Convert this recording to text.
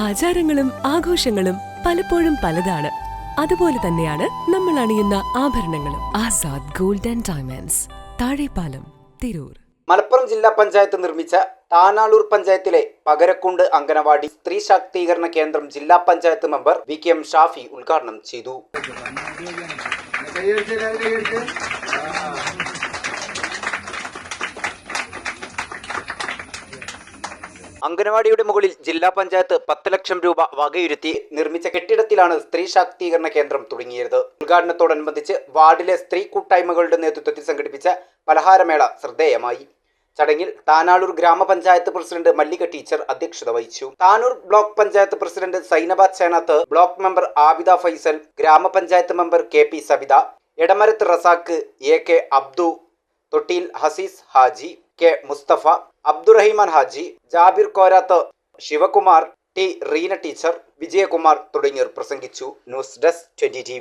ആചാരങ്ങളും ആഘോഷങ്ങളും പലപ്പോഴും പലതാണ്. അതുപോലെ തന്നെയാണ് നമ്മൾ അണിയുന്ന ആഭരണങ്ങളും. Azad gold and diamonds Thazhepalam Tirur. Malappuram ജില്ലാ പഞ്ചായത്ത് നിർമ്മിച്ച താനാളൂർ പഞ്ചായത്തിലെ പകരക്കുണ്ട് അംഗനവാടി സ്ത്രീ ശാക്തീകരണ കേന്ദ്രം ജില്ലാ panchayat member V K M Shafi ഉദ്ഘാടനം ചെയ്തു. അംഗനവാടിയുടെ മുകളിൽ ജില്ലാ പഞ്ചായത്ത് പത്ത് ലക്ഷം രൂപ വകയിരുത്തി നിർമ്മിച്ച കെട്ടിടത്തിലാണ് സ്ത്രീ ശാക്തീകരണ കേന്ദ്രം തുടങ്ങിയത്. ഉദ്ഘാടനത്തോടനുബന്ധിച്ച് വാർഡിലെ സ്ത്രീ കൂട്ടായ്മകളുടെ നേതൃത്വത്തിൽ സംഘടിപ്പിച്ച പലഹാരമേള ശ്രദ്ധേയമായി. ചടങ്ങിൽ താനാളൂർ ഗ്രാമപഞ്ചായത്ത് പ്രസിഡന്റ് മല്ലിക ടീച്ചർ അധ്യക്ഷത വഹിച്ചു. Tanur block panchayat president Sainaba Chenath block member Abida Faisal ഗ്രാമപഞ്ചായത്ത് member K P Sabitha Edamarath Razak A K Abdu Thottiyil Hasees Haji K Mustafa Abdurahiman Haji Jabir Korath Sivakumar T Reena teacher Vijayakumar തുടങ്ങിയവർ പ്രസംഗിച്ചു. News desk twenty T